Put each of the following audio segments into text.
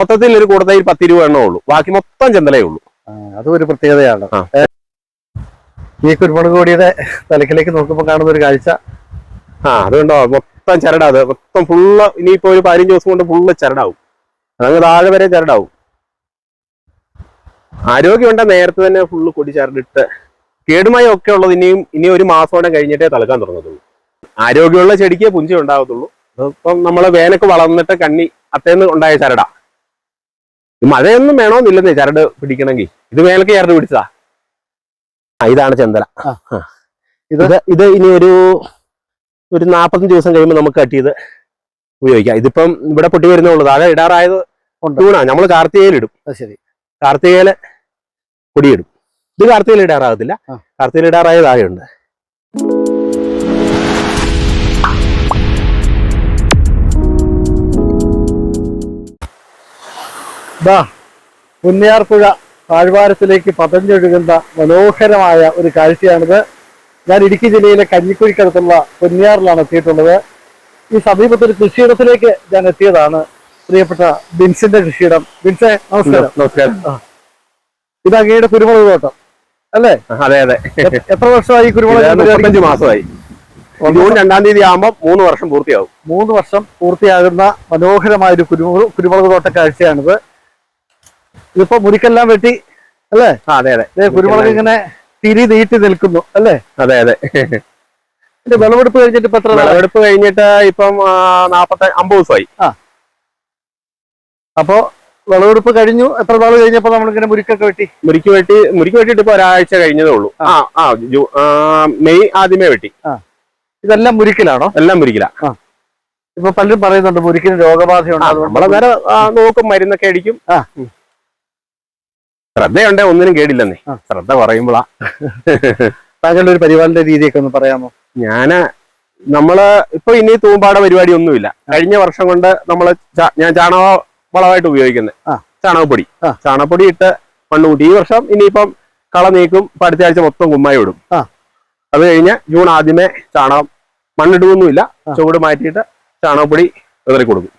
മൊത്തത്തിൽ ഒരു കൂടുതൽ പത്ത് രൂപ എണ്ണേ ഉള്ളൂ. ബാക്കി മൊത്തം ചെന്തലേ ഉള്ളൂ. അതൊരു അതും ഒരു പ്രത്യേകതയാണ്. ഈ കുരുമുളക് കൊടിയുടെ തലക്കിലേക്ക് നോക്കുമ്പോൾ കാണുന്ന ഒരു കാഴ്ച. ആ അതുകൊണ്ടോ മൊത്തം ചരടാ അത്. മൊത്തം ഫുള്ള് ഇനിയിപ്പോ ഒരു പതിനഞ്ച് ദിവസം കൊണ്ട് ഫുള്ള് ചരടാവും. അതങ്ങ് താഴെ വരെ ചരടാവും. ആരോഗ്യമുണ്ട നേരത്തെ തന്നെ ഫുള്ള് കൊടി ചരടിട്ട് കേടുമയം ഒക്കെ ഉള്ളത് ഇനിയും ഇനി ഒരു മാസത്തോടെ കഴിഞ്ഞിട്ടേ തളക്കാൻ തുടങ്ങത്തുള്ളൂ. ആരോഗ്യമുള്ള ചെടിക്ക് പുഞ്ചി ഉണ്ടാകത്തുള്ളൂ. അതിപ്പം നമ്മൾ വേനൊക്കെ വളർന്നിട്ട് കണ്ണി അത്തേന്ന് ഉണ്ടായ ചരടാ. മഴയൊന്നും വേണമെന്നില്ലെന്നേ ചരട് പിടിക്കണമെങ്കിൽ. ഇത് മേലക്ക് ചരട് പിടിച്ചതാ. ആ ഇതാണ് ചെന്തല. ആ. ഇത്? ഇത് ഇനി ഒരു ഒരു നാൽപ്പത്തഞ്ച് ദിവസം കഴിയുമ്പോൾ നമുക്ക് കട്ട് ചെയ്ത് ഉപയോഗിക്കാം. ഇതിപ്പം ഇവിടെ പൊട്ടി വരുന്നുള്ളൂ താഴെ ഇടാറായത് ടൂണാ നമ്മൾ കാർത്തികയിലിടും ഇടും ശരി. കാർത്തികയിൽ പൊടിയിടും. ഇത് കാർത്തികയിൽ ഇടാറാകത്തില്ല. കാർത്തികയിൽ ഇടാറായ താഴെയുണ്ട്. ദാ പുന്നയാർപ്പുഴ താഴ്വാരത്തിലേക്ക് പതഞ്ഞൊഴുകുന്ന മനോഹരമായ ഒരു കാഴ്ചയാണിത്. ഞാൻ ഇടുക്കി ജില്ലയിലെ കഞ്ഞിക്കുഴിക്കടുത്തുള്ള പുന്നയാറിലാണ് എത്തിയിട്ടുള്ളത്. ഈ സമീപത്തൊരു കൃഷിയിടത്തിലേക്ക് ഞാൻ എത്തിയതാണ് പ്രിയപ്പെട്ട ബിൻസിന്റെ കൃഷിയിടം. ബിൻസെ നമസ്കാരം. നമസ്കാരം. ഇത് അങ്ങയുടെ കുരുമുളക് തോട്ടം അല്ലേ? അതെ അതെ. എത്ര വർഷമായി കുരുമുളക് മാസമായി. ജൂൺ രണ്ടാം തീയതി ആകുമ്പോൾ മൂന്ന് വർഷം പൂർത്തിയാകും മൂന്ന് വർഷം പൂർത്തിയാകുന്ന മനോഹരമായ ഒരു കുരുമുളക് കുരുമുളക് തോട്ട കാഴ്ചയാണിത്. ഇതിപ്പോ മുരിക്കെല്ലാം വെട്ടി ആ, അതെ അതെ. കുരുമുളക് ഇങ്ങനെ തിരി നീട്ടി നിൽക്കുന്നു അല്ലേ? അതെ അതെ. വിളവെടുപ്പ് കഴിഞ്ഞിട്ട് ഇപ്പൊ എത്ര? വിളവെടുപ്പ് കഴിഞ്ഞിട്ട് ഇപ്പം ആ, നാപ്പത്തി അമ്പത് ദിവസമായി. അപ്പോ വിളവെടുപ്പ് കഴിഞ്ഞു എത്ര നാൾ കഴിഞ്ഞപ്പോ നമ്മളിങ്ങനെ മുരിക്കൊക്കെ വെട്ടി? മുരിക്ക് വെട്ടി മുരിക്ക് വെട്ടിട്ട് ഇപ്പൊ ഒരാഴ്ച കഴിഞ്ഞതേ ഉള്ളൂ. ആ. ആ ജൂ- ആ, മെയ് ആദ്യമേ വെട്ടി. ഇതെല്ലാം മുരിക്കലാണോ? എല്ലാം മുരിക്കില്ല ഇപ്പൊ പലരും പറയുന്നുണ്ട് മുരിക്കിന് രോഗബാധയുണ്ട് നമ്മളന്നേരം നോക്കും മരുന്നൊക്കെ അടിക്കും. ആ. ശ്രദ്ധയുണ്ടേ ഒന്നിനും കേടില്ലെന്നേ. ശ്രദ്ധ പറയുമ്പോളാ. താങ്കളുടെ ഒരു പരിപാടിന്റെ രീതിയൊക്കെ ഒന്ന് പറയാമോ? ഞാൻ നമ്മൾ ഇപ്പൊ ഇനി തൂമ്പാട പരിപാടി ഒന്നുമില്ല കഴിഞ്ഞ വർഷം കൊണ്ട് നമ്മൾ ഞാൻ ചാണക വളമായിട്ട് ഉപയോഗിക്കുന്നത് ചാണകപ്പൊടി. ചാണകപ്പൊടി ഇട്ട് മണ്ണ് കൂട്ടി ഈ വർഷം ഇനിയിപ്പം കള നീക്കും ഇപ്പൊ അടുത്ത ആഴ്ച മൊത്തം കുമ്മായി വിടും അത് കഴിഞ്ഞ് ജൂൺ ആദ്യമേ ചാണകം മണ്ണിടുകയൊന്നുമില്ല ആ. ചുവട് മാറ്റിയിട്ട് ചാണകപ്പൊടി വിതറി കൊടുക്കും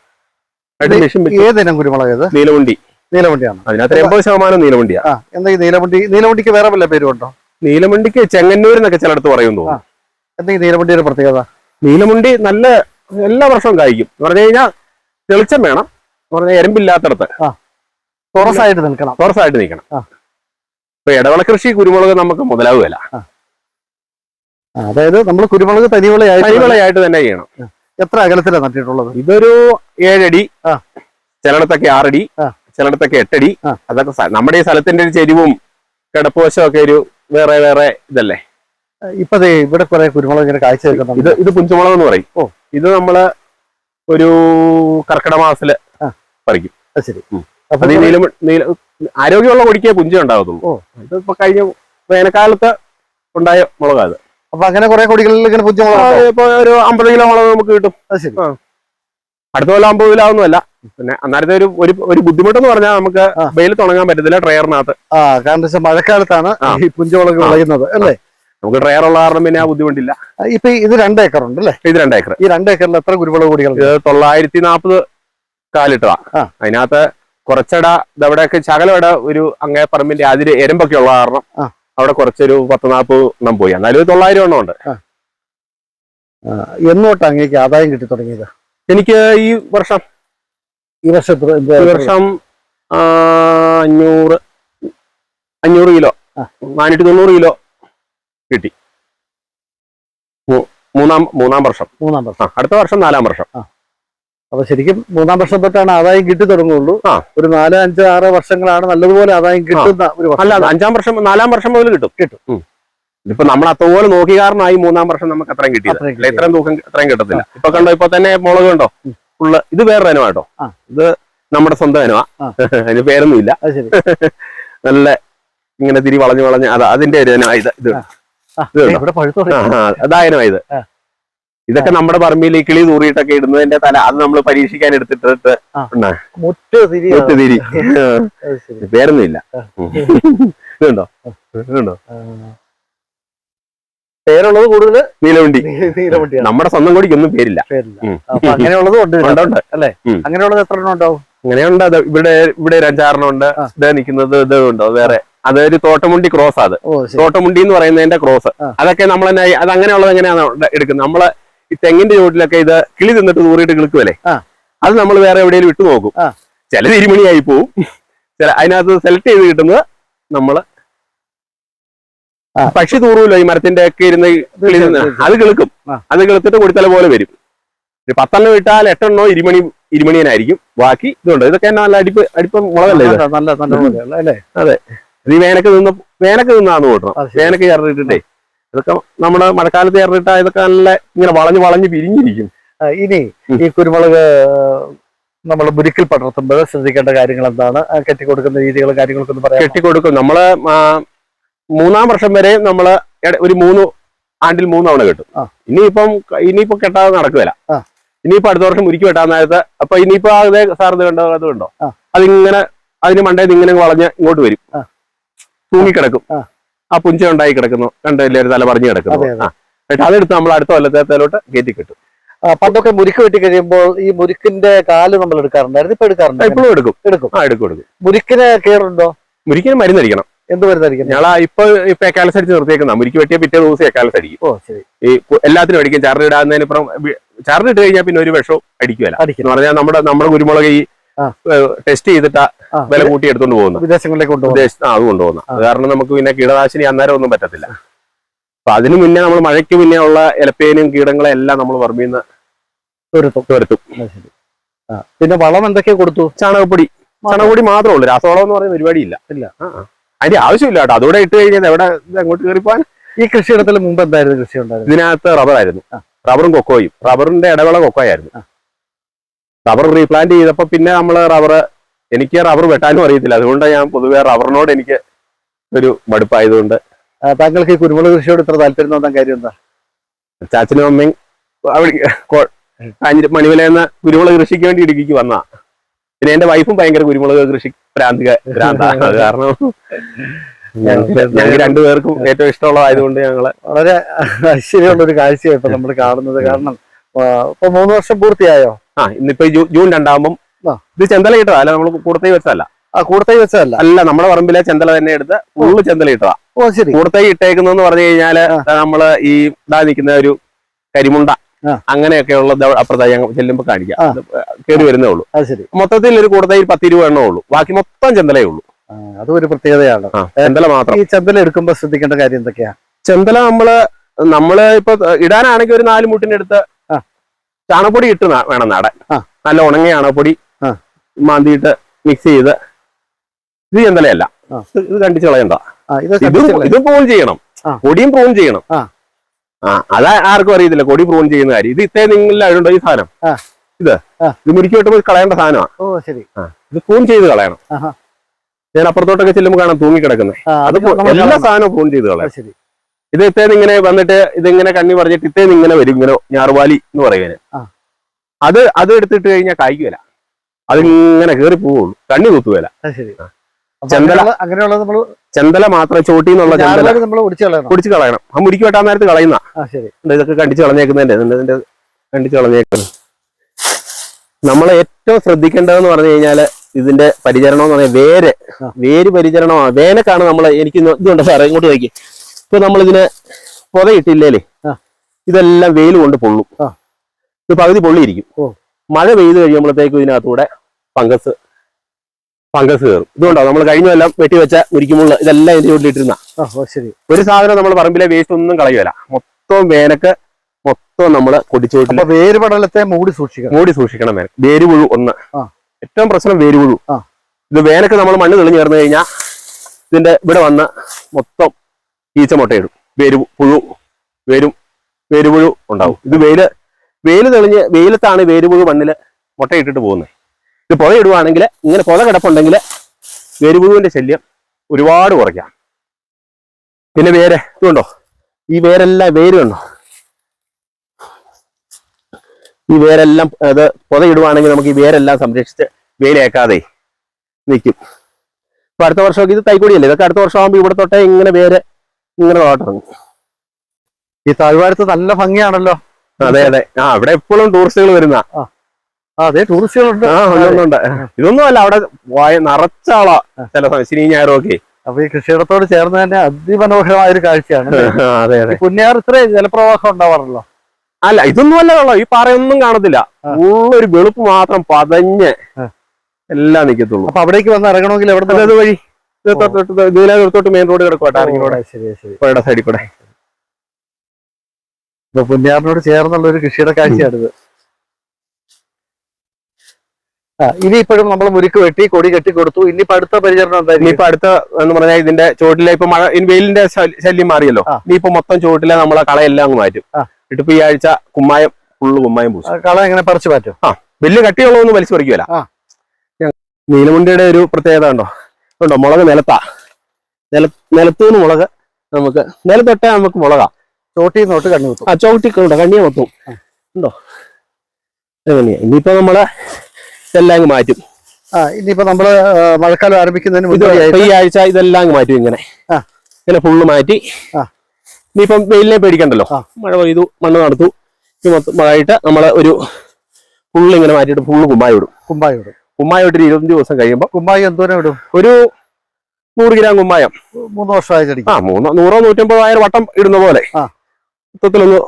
ഏതിനം കുരുമുളക് നീലമുണ്ടി. നീലവണ്ടിയാണ്. അതിനകത്ത് എൺപത് ശതമാനം നീലമുണ്ടിയാ ആ എന്താ ഈ നീലവണ്ടി? നീലവണ്ടിക്ക് വേറെ വല്ല പേരുണ്ടോ നീലമുണ്ടിക്ക് ചെങ്ങന്നൂർ എന്നൊക്കെ ചിലടത്ത് പറയുന്നു എന്തെങ്കിലും എന്താ ഈ നീലവണ്ടിയുടെ പ്രത്യേകത? നീലമുണ്ടി നല്ല എല്ലാ വർഷവും കായ്ക്കും. പറഞ്ഞു കഴിഞ്ഞാൽ തെളിച്ചം വേണം. പറഞ്ഞ പറഞ്ഞാൽ എരമ്പില്ലാത്തടത്ത്. തുറസായിട്ട് നിൽക്കണം. തുറസായിട്ട് നിൽക്കണം. ഇപ്പൊ ഇടവള കൃഷി കുരുമുളക് നമുക്ക് മുതലാവുകയല്ല. അതായത് നമ്മൾ കുരുമുളക് തനിവിളയായിട്ട് തനിവിളയായിട്ട് തന്നെ ചെയ്യണം. എത്ര അകലത്തിലാണ് നട്ടിട്ടുള്ളത്? ഇതൊരു ഏഴടി ചിലടത്തൊക്കെ ചിലയിടത്തൊക്കെ ആറടി. ചിലയിടത്തൊക്കെ എട്ടടി. അതൊക്കെ നമ്മുടെ ഈ സ്ഥലത്തിന്റെ ഒരു ചെരിവും കിടപ്പുവശവും ഒക്കെ ഒരു വേറെ വേറെ ഇതല്ലേ? ഇപ്പൊ ഇവിടെ കുറെ കുരുമുളക് ഇങ്ങനെ കാഴ്ച ഇത് ഇത് പുഞ്ചമുളക് എന്ന് പറയും. ഓ. ഇത് നമ്മൾ ഒരു കർക്കിടക മാസത്തിൽ പറിക്കും. അത് ശരി. അപ്പൊ നീല നീല ആരോഗ്യമുള്ള കൊടിക്കേ പുഞ്ച ഉണ്ടാകത്തുള്ളൂ. ഓ. ഇതിപ്പോ കഴിഞ്ഞ വേനൽക്കാലത്ത് ഉണ്ടായ മുളകാ അത് അപ്പൊ അങ്ങനെ കുറെ കൊടികളിൽ ഇങ്ങനെ പുഞ്ചുമുളക് ഇപ്പൊ ഒരു അമ്പത് കിലോ മുളക് നമുക്ക് കിട്ടും. അടുത്ത കൊല്ലം അമ്പത് കിലോ ഒന്നുമല്ല പിന്നെ അന്നേരത്തെ ഒരു ഒരു ബുദ്ധിമുട്ട് ബുദ്ധിമുട്ടെന്ന് പറഞ്ഞാൽ നമുക്ക്. വെയിൽ തുടങ്ങാൻ പറ്റത്തില്ല ട്രയറിനകത്ത് ആ കാരണം വെച്ചാൽ മഴക്കാലത്താണ് ഈ പുഞ്ചമുളക്. വിളയുന്നത് അല്ലേ? നമുക്ക് ട്രയർ ഉള്ള കാരണം പിന്നെ ആ ബുദ്ധിമുട്ടില്ല. ഇപ്പൊ ഇത് രണ്ട് ഏക്കർ ഉണ്ട് അല്ലേ? ഇത് രണ്ട് ഏക്കർ. ഈ രണ്ട് ഏക്കറിൽ എത്ര കുരുവിളവ് കൂടികൾ ഇത് തൊള്ളായിരത്തി നാൽപ്പത് കാലിട്ടതാ. അതിനകത്ത് കുറച്ചട ഇതവിടെയൊക്കെ ശകലമിട ഒരു അങ്ങേ പറമ്പിന്റെ അതിര് എരമ്പൊക്കെ ഉള്ള കാരണം അവിടെ കുറച്ചൊരു പത്ത് നാൽപ്പത് എണ്ണം പോയി. എന്നാലും തൊള്ളായിരം എണ്ണം ഉണ്ട്. എന്നോട്ട് അങ്ങേക്ക് ആദായം കിട്ടി തുടങ്ങിയത്? എനിക്ക് ഈ വർഷം ഈ വർഷം ഈ വർഷം അഞ്ഞൂറ് അഞ്ഞൂറ് കിലോ. നാനൂറ്റി തൊണ്ണൂറ് കിലോ കിട്ടി. മൂന്നാം മൂന്നാം വർഷം. മൂന്നാം വർഷം. അടുത്ത വർഷം നാലാം വർഷം. അപ്പൊ ശരിക്കും മൂന്നാം വർഷം തൊട്ടാണ് ആദായം കിട്ടി തുടങ്ങുള്ളൂ. ആ. ഒരു നാല് അഞ്ച് ആറ് വർഷങ്ങളാണ് നല്ലതുപോലെ ആദായം കിട്ടുന്ന ഒരു അല്ല അഞ്ചാം വർഷം നാലാം വർഷം മുതൽ കിട്ടും. കിട്ടും. ഇപ്പൊ നമ്മൾ അതുപോലെ നോക്കി കാരണമായി മൂന്നാം വർഷം നമുക്ക് അത്രയും കിട്ടി ഇത്രയും തൂക്കം അത്രയും കിട്ടത്തില്ല. ഇപ്പൊ കണ്ടോ ഇപ്പൊ തന്നെ മുളക് കണ്ടോ? ഉം. ഫുള്ള് ഇത് വേറെ അനുവാ കേട്ടോ. ഇത് നമ്മുടെ സ്വന്തം ഇനമാ. അതിന് പേരൊന്നുമില്ല. നല്ല ഇങ്ങനെ തിരി വളഞ്ഞു വളഞ്ഞ് അതാ അതിന്റെ ഒരു ഇനമാ ഇത്. ഇത്. ആ, ഇത് ഇതൊക്കെ നമ്മുടെ പറമ്പിൽ ഈ കിളി തൂറിയിട്ടൊക്കെ ഇടുന്നതിന്റെ തല അത് നമ്മൾ പരീക്ഷിക്കാൻ എടുത്തിട്ട് ആ. ഉണ്ടാ. തിരി ഒത്ത് തിരി. അത് ശരി. പേരൊന്നുമില്ല. ഇതുണ്ടോ ഇതുണ്ടോ. പേരുള്ളത് കൂടുതൽ നീലവണ്ടി. നീലവണ്ടി നമ്മുടെ സ്വന്തം കൂടി ഒന്നും പേരില്ല. അങ്ങനെയുള്ളത് ഉണ്ട് അല്ലെ. അങ്ങനെയുള്ളത് എത്ര എണ്ണം ഉണ്ടാവും? അങ്ങനെയുണ്ട്. അത് ഇവിടെ ഇവിടെ ഒരു അഞ്ചാറെണ്ണം ഉണ്ട്. ഇത് നിൽക്കുന്നത് ഇത് ഉണ്ടോ? വേറെ. അതൊരു തോട്ടമുണ്ടി ക്രോസ് അത്. തോട്ടമുണ്ടി എന്ന് പറയുന്നതിന്റെ ക്രോസ്. അതൊക്കെ നമ്മൾ തന്നെ അത് അങ്ങനെയുള്ളത് എങ്ങനെയാണ് എടുക്കുന്നത്? നമ്മൾ ഈ തെങ്ങിന്റെ ചുവട്ടിലൊക്കെ ഇത് കിളി തിന്നിട്ട് തൂറിയിട്ട് കിളിക്കുമല്ലേ അത് നമ്മൾ വേറെ എവിടെയെങ്കിലും ഇട്ടു നോക്കും. ചില തിരുമണിയായി പോവും. ചില അതിനകത്ത് സെലക്ട് ചെയ്ത് കിട്ടുന്നത് നമ്മൾ. പക്ഷി തൂറുമല്ലോ ഈ മരത്തിന്റെ ഒക്കെ ഇരുന്ന് കിളിന്ന് കിളി അത് കിളുക്കും. അത് കിളുത്തിട്ട് കൊടുത്തല പോലെ വരും. ഒരു പത്തെണ്ണം ഇട്ടാൽ എട്ടെണ്ണോ ഇരുമണി ഇരുമണിയനായിരിക്കും. ബാക്കി ഇതുണ്ട്. ഇതൊക്കെ എന്നാ നല്ല അടിപ്പ് അടിപ്പം മുളകല്ലേ അതെ നല്ല നല്ല അല്ലേ? ഇത് ഈ വേനക്ക് നിന്ന് വേനക്ക് നിന്നാന്ന് കൂട്ടണം അത്. വേനക്ക് ഇറങ്ങിയിട്ടേ ഇതൊക്കെ നമ്മുടെ മഴക്കാലത്ത് ചേർന്നിട്ടാ ഇതൊക്കെ നല്ല ഇങ്ങനെ വളഞ്ഞ് വളഞ്ഞ് പിരിഞ്ഞിരിക്കും. ഇനി ഈ കുരുമുളക് നമ്മൾ മുരിക്കിൽ പടർത്തുമ്പോൾ ശ്രദ്ധിക്കേണ്ട കാര്യങ്ങൾ എന്താണ്? കെട്ടിക്കൊടുക്കുന്ന രീതികളും കാര്യങ്ങളൊക്കെ ഒന്ന് പറയാം കെട്ടിക്കൊടുക്കും. നമ്മൾ മൂന്നാം വർഷം വരെ നമ്മൾ ഒരു മൂന്ന് ആണ്ടിൽ മൂന്ന് തവണ കെട്ടും. ഇനിയിപ്പം ഇനിയിപ്പോ കെട്ടാതെ നടക്കുകയില്ല. ഇനിയിപ്പോ അടുത്ത വർഷം മുരിക്ക് വെട്ടാൻ നേരത്തെ അപ്പൊ ഇനിയിപ്പോ അതേ സാർ ഇത് കണ്ടോ അത് കണ്ടോ? അതിങ്ങനെ അതിന് മണ്ടേ ഇങ്ങനെ വളഞ്ഞ് ഇങ്ങോട്ട് വരും. തൂങ്ങി തൂങ്ങിക്കിടക്കും. ആ. പുഞ്ച ഉണ്ടായി കിടക്കുന്നു. കണ്ടില്ലേ ഒരു തല പറഞ്ഞു കിടക്കുന്നു. എന്നിട്ട് അതെടുത്ത് നമ്മൾ അടുത്ത കൊല്ലത്തേലോട്ട് കയറ്റി കിട്ടും. പണ്ടൊക്കെ മുരിക്ക് വെട്ടി കഴിയുമ്പോൾ ഈ മുരിക്കിന്റെ കാൽ നമ്മൾ എടുക്കാറുണ്ടായിരുന്നു. ഇപ്പൊ എടുക്കാറുണ്ട്? ഇപ്പോഴും എടുക്കും. എടുക്കും. ആ എടുക്കും എടുക്കും. മുരിക്കിന് കേറുണ്ടോ മുരിക്കിന് മരുന്നടിക്കണം എന്ത് മരുന്നായിരിക്കും ഞങ്ങൾ ഇപ്പൊ ഇപ്പൊ എക്കാലസ് അടിച്ച് നിർത്തിയേക്കുന്ന. മുരിക്ക് വെട്ടിയ പിറ്റേ ദിവസം എക്കാലസ് അടിക്കും. ഓ ശരി. ഈ എല്ലാത്തിനും അടിക്കും. ചാർജ് ഇപ്പം ചാറിന് ഇട്ട് കഴിഞ്ഞാൽ പിന്നെ ഒരു വിഷവും അടിക്കുമല്ല അടിക്കും എന്ന് പറഞ്ഞാൽ നമ്മുടെ നമ്മുടെ കുരുമുളക് ഈ. ടെസ്റ്റ് ചെയ്തിട്ടാ വില കൂട്ടി എടുത്തോണ്ട് പോകുന്നത് വിദേശങ്ങളിലേക്ക് കൊണ്ടുപോകും അത് കൊണ്ടുപോകുന്ന. കാരണം നമുക്ക് പിന്നെ കീടനാശിനി അന്നേരം ഒന്നും പറ്റത്തില്ല. അപ്പൊ അതിന് മുന്നേ നമ്മൾ മഴയ്ക്ക് മുന്നേ ഉള്ള ഇലപ്പേനും കീടങ്ങളെ എല്ലാം നമ്മൾ പറമ്പിന്ന് തുരുത്തും. ആ, പിന്നെ വളം എന്തൊക്കെ കൊടുത്തു? ചാണകപ്പൊടി. ചാണകപ്പൊടി മാത്രമേ ഉള്ളൂ. രാസവളം എന്ന് പറയുന്ന പരിപാടിയില്ല. ഇല്ല. ഇല്ല ആ. അതിന്റെ ആവശ്യമില്ല കേട്ടോ അതോടെ ഇട്ട് കഴിഞ്ഞാൽ എവിടെ അങ്ങോട്ട് കയറിപ്പോ ഈ കൃഷിയിടത്തിൽ മുമ്പ് എന്തായിരുന്നു കൃഷി ഉണ്ടായിരുന്നു ഇതിനകത്ത് റബ്ബറായിരുന്നു. റബ്ബറും കൊക്കോയും. റബ്ബറിന്റെ ഇടവേള കൊക്കോയായിരുന്നു ആയിരുന്നു. റബ്ബർ റീപ്ലാന്റ് ചെയ്തപ്പോ പിന്നെ നമ്മൾ റബ്ബർ എനിക്ക് റബ്ബർ വെട്ടാനും അറിയത്തില്ല. അതുകൊണ്ട് ഞാൻ പൊതുവെ റബ്ബറിനോട് എനിക്ക് ഒരു മടുപ്പായതുകൊണ്ട്. താങ്കൾക്ക് ഈ കുരുമുളക് കൃഷിയോട് ഇത്ര താല്പര്യം തോന്നാൻ കാര്യം എന്താ? ചാച്ചനും അമ്മയും അവിടെ എന്ന കുരുമുളക് കൃഷിക്ക് വേണ്ടി ഇടുക്കിക്ക് വന്ന പിന്നെ എന്റെ വൈഫും ഭയങ്കര കുരുമുളക് കൃഷി പ്രാന്തിക ഭ്രാന്ത. അത് കാരണം ഞങ്ങൾക്ക് രണ്ടുപേർക്കും ഏറ്റവും ഇഷ്ടമുള്ളതായതുകൊണ്ട് ഞങ്ങൾ വളരെ ഐശ്വര്യമുള്ള ഒരു കാഴ്ചയാണ് ഇപ്പൊ നമ്മൾ കാണുന്നത്. കാരണം ഇപ്പൊ മൂന്ന് വർഷം പൂർത്തിയായോ? ആ ഇന്നിപ്പോ ജൂൺ രണ്ടാകുമ്പം ഇത് ചെന്തല ഇട്ടതാ. അല്ല നമ്മൾ കൂടത്തൈ വെച്ചതല്ല. ആ കൂടത്തൈ വെച്ചതല്ല? അല്ല നമ്മുടെ പറമ്പിലെ ചെന്തല തന്നെ എടുത്ത് ഫുള്ള് ചെന്തല ഇട്ടതാ. ഓ ശരി. കൂടത്തൈ ഇട്ടേക്കുന്നു പറഞ്ഞു കഴിഞ്ഞാൽ നമ്മൾ ഈ ഇതാ നിൽക്കുന്ന ഒരു കരിമുണ്ട. ആ. അങ്ങനെയൊക്കെയുള്ള ദ- ചെല്ലുമ്പോൾ കാണിക്കാം. കയറി വരുന്നേ ഉള്ളൂ. മൊത്തത്തിൽ ഒരു കൂടുതൽ പത്ത് ഇരുപത് എണ്ണേ ഉള്ളൂ. ബാക്കി മൊത്തം ചെന്തലേ ഉള്ളൂ. അതൊരു പ്രത്യേകതയാണ്. ചെന്തല മാത്രം. ഈ ചെന്തല എടുക്കുമ്പോ ശ്രദ്ധിക്കേണ്ട കാര്യം എന്തൊക്കെയാ? ചെന്തല നമ്മൾ നമ്മൾ ഇപ്പൊ ഇടാനാണെങ്കിൽ ഒരു നാല് മുട്ടിന്റെ അടുത്ത് ആ. ചാണകപ്പൊടി ഇട്ട് വേണം നാടാൻ. നല്ല ഉണങ്ങിയ ചാണകപ്പൊടി. മാന്തിയിട്ട് മിക്സ് ചെയ്ത് ഇത് ചെന്തലയല്ല. ഇത് കണ്ടിച്ച് കളയണ്ട ഇത് ഇത്? പ്രൂൺ ചെയ്യണം. പൊടിയും പ്രൂവ് പ്രൂൺ ചെയ്യണം ആ. അത് ആർക്കും അറിയത്തില്ല. കൊടി പ്രൂൺ ചെയ്യുന്ന കാര്യം. ഇത് ഇത്തേ നിങ്ങളിലുണ്ടോ ഈ സാധനം. ഇത്. ഇത് മുരിക്കി വെട്ടുമ്പോൾ കളയേണ്ട സാധനമാണ് ഓ ശരി. ഇത് പ്രൂൺ ചെയ്ത് കളയണം. ഞാൻ അപ്പുറത്തോട്ടൊക്കെ ചെല്ലുമ്പോൾ കാണാം തൂങ്ങിക്കിടക്കുന്നത് അത് എല്ലാ സാധനവും പ്രൂൺ ചെയ്ത് കളയാം ശരി. ഇത് ഇത്തേന്ന് ഇങ്ങനെ വന്നിട്ട് ഇതിങ്ങനെ കണ്ണി പറഞ്ഞിട്ട് ഇത്തേന്ന് ഇങ്ങനെ വരും. ഇങ്ങനെ ഞാറുവാലി എന്ന് പറയുന്നത് അത് അത് എടുത്തിട്ട് കഴിഞ്ഞാൽ കായ്ക്കുവല അതിങ്ങനെ കയറി പോവുള്ളൂ. കണ്ണി കുത്തുവല ശരി. ചെന്തല. അങ്ങനെയുള്ളത് നമ്മൾ ചെന്തല മാത്രം ചോട്ടിന്നുള്ള ചെന്തല നമ്മൾ ഒടിച്ചു കളയണം. ആ മുരിക്ക് വെട്ടാൻ നേരത്ത് കളയുന്ന. ഇതൊക്കെ കണ്ടിച്ച് കളഞ്ഞേക്കുന്നതിന്റെ ഇതിന്റെ കണ്ടിച്ച് കളഞ്ഞേക്കുന്നത്. നമ്മൾ ഏറ്റവും ശ്രദ്ധിക്കേണ്ടതെന്ന് പറഞ്ഞു കഴിഞ്ഞാൽ ഇതിന്റെ പരിചരണം എന്ന് പറഞ്ഞാൽ വേര്. വേര് പരിചരണമാണ് വേനക്കാണ് നമ്മൾ എനിക്ക് ഇതുണ്ട് സാറേ ഇങ്ങോട്ട് നോക്കി. ഇപ്പൊ നമ്മളിതിന് ഇതിന് പൊതയിട്ടില്ലേലേ ഇതെല്ലാം വെയിൽ കൊണ്ട് പൊള്ളും. ഇത് പകുതി പൊള്ളിയിരിക്കും. മഴ പെയ്ത് കഴിയുമ്പോഴത്തേക്കും ഇതിനകത്തൂടെ ഫംഗസ് ഫംഗസ് കയറും ഇതുകൊണ്ടോ നമ്മൾ കഴിഞ്ഞെല്ലാം വെട്ടി വെച്ച മുരിക്കുമുള്ള ഇതെല്ലാം ഇതിന്റെ ശരി. ഒരു സാധനം നമ്മൾ പറമ്പിലെ വേസ്റ്റ് ഒന്നും കളയുകയില്ല മൊത്തം വേനക്ക് മൊത്തം നമ്മൾ കൊടിച്ചോട്ടിൽ വേര് പടലത്തെ മൂടി സൂക്ഷിക്കണം. മൂടി സൂക്ഷിക്കണം വേനൽ വേരുപുഴു ഒന്ന്. ഏറ്റവും പ്രശ്നം വേരുപുഴു. ഇത് വേനക്ക് നമ്മൾ മണ്ണ് തെളിഞ്ഞു ചേർന്ന് കഴിഞ്ഞാൽ ഇതിന്റെ ഇവിടെ വന്ന് മൊത്തം ഈച്ച മുട്ടയിടും. വേരു പുഴു വേരും വേരുപുഴു ഉണ്ടാവും. ഇത് വെയിൽ വെയിൽ തെളിഞ്ഞ് വെയിലത്താണ് വേരുപുഴു മണ്ണിൽ മുട്ടയിട്ടിട്ട് പോകുന്നത് ഇത് പുഴ ഇടുവാണെങ്കിൽ ഇങ്ങനെ പുഴ കിടപ്പുണ്ടെങ്കിൽ വേരുപുഴുവിന്റെ ശല്യം ഒരുപാട് കുറയ്ക്കാം. പിന്നെ വേര് ഇതുണ്ടോ ഈ വേരെല്ലാം വേര് കണ്ടോ? ഈ വേരെല്ലാം അത് പുതയിടുവാണെങ്കിൽ നമുക്ക് ഈ വേരെല്ലാം സംരക്ഷിച്ച് വേലേക്കാതെ നിൽക്കും. ഇപ്പൊ അടുത്ത വർഷമൊക്കെ ഇത് തൈക്കൂടിയല്ലേ? ഇതൊക്കെ അടുത്ത വർഷം ആകുമ്പോൾ ഇവിടെ തൊട്ടേ ഇങ്ങനെ വേര് ഇങ്ങനെ തോട്ടിറങ്ങും ഈ താഴ്വാരത്ത് നല്ല ഭംഗിയാണല്ലോ. അതെ അതെ. ആ അവിടെ എപ്പോഴും ടൂറിസ്റ്റുകൾ വരുന്ന അതെ ടൂറിസ്റ്റുകളുണ്ട്. ആ ഉണ്ട്. ഇതൊന്നും അല്ല അവിടെ വായ നിറച്ചാളാ ചില സമയം ശനി ഞായറും ഒക്കെ. അപ്പൊ ഈ കൃഷിയിടത്തോട് ചേർന്ന് തന്നെ അതിമനോഹരമായ ഒരു കാഴ്ചയാണ്? അതെ അതെ. ഇത്ര ജലപ്രവാഹം ഉണ്ടാവാറുള്ളോ അല്ല ഇതൊന്നും അല്ല വെള്ളം ഈ പാറയൊന്നും കാണത്തില്ല. ഉള്ളൊരു വെളുപ്പ് മാത്രം പതഞ്ഞ് എല്ലാം നിക്കത്തുള്ളൂ. അപ്പൊ അവിടേക്ക് വന്ന് ഇറങ്ങണമെങ്കിൽ എവിടെ അത് വഴി. ഇത് തൊട്ട് തൊട്ട് ഇതിലെ തൊട്ട് മെയിൻ റോഡ് കിടക്കും പുഴയുടെ സൈഡിൽ കൂടെ. ഇപ്പൊ പുന്നാറിനോട് ചേർന്നുള്ള ഒരു കൃഷിയുടെ കാഴ്ചയാണിത് ആ ഇനി ഇപ്പോഴും നമ്മൾ മുരുക്ക് വെട്ടി കൊടി കെട്ടി കൊടുത്തു. ഇനിയിപ്പോ അടുത്ത പരിചരണം എന്തായാലും ഇനിയിപ്പോ അടുത്ത എന്ന് പറഞ്ഞാൽ ഇതിന്റെ ചോട്ടിലെ ഇപ്പൊ മഴ ഇനി വെയിലിന്റെ ശല്യം മാറിയല്ലോ. ഇനി ഇനിയിപ്പോ മൊത്തം ചോട്ടിലെ നമ്മളെ കളയെല്ലാം അങ്ങ് മാറ്റും. എന്നിട്ട് ഇട്ടിപ്പോ ഈ ആഴ്ച കുമ്മായം ഫുള്ള് കുമ്മായം പൂശും. കള എങ്ങനെ പറിച്ചു മാറ്റും? ആ വലിയ കട്ടിയുള്ളതൊന്നും വലിച്ചു പറിക്കുവല്ല. നീലമുണ്ടിയുടെ ഒരു പ്രത്യേകത ഉണ്ടോ? ഉണ്ടോ? മുളക് നിലത്താ. നില നിലത്തുനിന്ന് മുളക് നമുക്ക് നിലത്തൊട്ടേ നമുക്ക് മുളകാ. ചോട്ടി നോട്ട് കണ്ണി ആ ചോട്ടി കണ്ണിയെ മൊത്തം ഉണ്ടോ? ഇനിയിപ്പോ നമ്മൾ ഇതെല്ലാം അങ്ങ് മാറ്റും. ആ ഇനിയിപ്പോ നമ്മൾ മഴക്കാലം ആരംഭിക്കുന്നതിന് ഇത് ഈ ആഴ്ച ഇതെല്ലാം അങ്ങ് മാറ്റും ഇങ്ങനെ. ഇങ്ങനെ ഫുള്ള് മാറ്റി. ഇനിയിപ്പം വെയിലിനെ പേടിക്കണ്ടല്ലോ. മഴ പെയ്തു മണ്ണ് നടത്തു മൊത്തം മഴയിട്ട് നമ്മൾ ഒരു ഫുള്ള് ഇങ്ങനെ മാറ്റിയിട്ട് ഫുള്ള് കുമ്മായി വിടും കുമ്പായി വിടും കുമ്മായി വിട്ട് ഇരുപത്തഞ്ച് ദിവസം കഴിയുമ്പോൾ കുമ്പായി എന്തോരം വിടും ഒരു നൂറ് ഗ്രാം കുമ്മായം. മൂന്ന് വർഷമായി ആ മൂന്നോ നൂറോ നൂറ്റമ്പതോ ആയിരം വട്ടം ഇടുന്ന പോലെ. മൊത്തത്തിലൊന്ന്.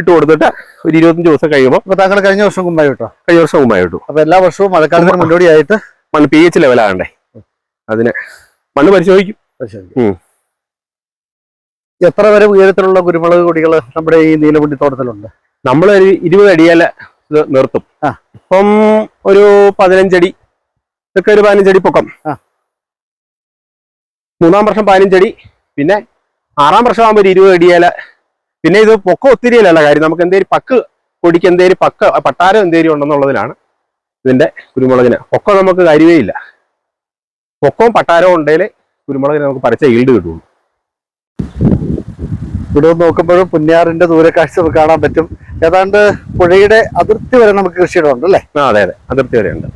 ഇട്ട് കൊടുത്തിട്ട് ഒരു ഇരുപത്തഞ്ച് ദിവസം കഴിയുമ്പോൾ ഇപ്പൊ താങ്കൾ കഴിഞ്ഞ വർഷം കുമ്പായി ഇട്ടോ കഴിഞ്ഞ വർഷം കുമ്പായി ഇട്ടു അപ്പൊ എല്ലാ വർഷവും മഴക്കാലത്തിന് മുന്നോടിയായിട്ട് മണ്ണ് പി എച്ച് ലെവലാകണ്ടേ അതിന് മണ്ണ് പരിശോധിക്കും. എത്ര വരെ ഉയരത്തിലുള്ള കുരുമുളക് കൊടികൾ നമ്മുടെ ഈ നീലമുണ്ടി തോട്ടത്തിലുണ്ട്? നമ്മളൊരു ഇരുപത് അടിയാൽ നിർത്തും. ഇപ്പം ഒരു പതിനഞ്ചടി ഇതൊക്കെ ഒരു പതിനഞ്ചടി പൊക്കം. മൂന്നാം വർഷം പതിനഞ്ചടി പിന്നെ ആറാം വർഷം ആകുമ്പോൾ ഒരു ഇരുപത് അടിയാൽ പിന്നെ ഇത് പൊക്കം ഒത്തിരി അല്ല. കാര്യം നമുക്ക് എന്തേലും പക്ക് പൊടിക്ക് എന്തേലും പക്ക പട്ടാരം എന്തേലും ഉണ്ടെന്നുള്ളതിലാണ് ഇതിന്റെ കുരുമുളകിന്. പൊക്ക നമുക്ക് കാര്യമേ ഇല്ല പൊക്കവും പട്ടാരവും ഉണ്ടെങ്കിൽ കുരുമുളകിന് നമുക്ക് പറിച്ച ഈൽഡ് കിട്ടുള്ളൂ. ഇവിടെ നോക്കുമ്പോഴും പുന്നാറിന്റെ ദൂരക്കാഴ്ച നമുക്ക് കാണാൻ പറ്റും. ഏതാണ്ട് പുഴയുടെ അതിർത്തി വരെ നമുക്ക് കൃഷിയിടം ഉണ്ട് അല്ലേ? ആ അതെ അതെ. അതിർത്തി വരെയുണ്ട്.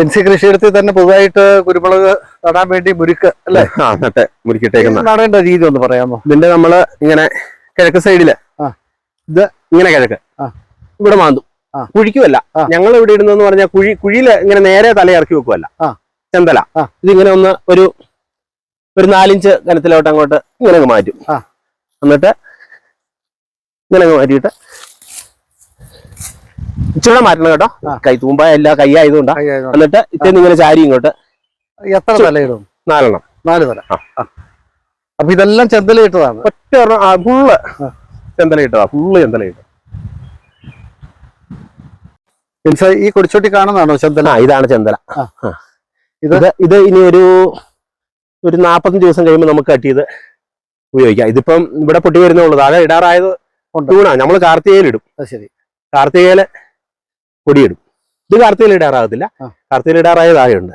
ബെൻസി കൃഷിയിടത്തിൽ തന്നെ പുതുതായിട്ട് കുരുമുളക് നടാൻ വേണ്ടി മുരുക്ക് അല്ലേ? ആ എന്നിട്ട് മുറിക്കിട്ടേക്കുന്ന നടേണ്ട രീതി ഒന്ന് പറയാമോ? ഇതിന്റെ നമ്മൾ ഇങ്ങനെ കിഴക്ക് സൈഡിൽ. ഇത് ഇങ്ങനെ കിഴക്ക്. ഇവിടെ മാന്തും. കുഴിക്കുമല്ല ഞങ്ങൾ ഇവിടെ ഇടുന്നെന്ന് പറഞ്ഞാൽ കുഴി കുഴിയിൽ ഇങ്ങനെ നേരെ തല ഇറക്കി വെക്കുമല്ല. ചെന്തല. ഇത് ഇതിങ്ങനെ ഒന്ന് ഒരു ഒരു നാലിഞ്ച് കനത്തിലോട്ട് അങ്ങോട്ട് ഇങ്ങനെ അങ്ങ് മാറ്റും. ആ. എന്നിട്ട് ഇങ്ങനെ അങ്ങ് മാറ്റിയിട്ട് ഇച്ചിരി മാറ്റണം കേട്ടോ. കൈ തൂമ്പ എല്ലാ കൈ ആയതുകൊണ്ട്. എന്നിട്ട് ഇത്തിരി ഇങ്ങനെ ചാരി ഇങ്ങോട്ട്. എത്ര തലയിടും? നാലെണ്ണം. നാല് തല. അപ്പൊ ഇതെല്ലാം ചെന്തലയിട്ടതാണ്. ഒറ്റ ഫുള്ള് ചെന്തലയിട്ടതാ. ഫുള്ള് ചെന്തല ഇട്ടു ബെൻസ ഈ കൊടിച്ചോട്ടി കാണുന്നതാണോ ചെന്തല? ഇതാണ് ചെന്തല. ഇത്? ഇത് ഇനി ഒരു ഒരു നാപ്പത്തഞ്ച് ദിവസം കഴിയുമ്പോൾ നമുക്ക് കട്ട് ചെയ്ത് ഉപയോഗിക്കാം. ഇതിപ്പം ഇവിടെ പൊട്ടി വരുന്നേ ഉള്ളൂ. താഴെ ഇടാറായത്. ടൂണാ നമ്മൾ കാർത്തികയിലിടും ശരി. കാർത്തികയിൽ പൊടിയിടും. ഇത് കാർത്തികയിൽ ഇടാറാകത്തില്ല. കാർത്തികയിൽ ഇടാറായ താഴെയുണ്ട്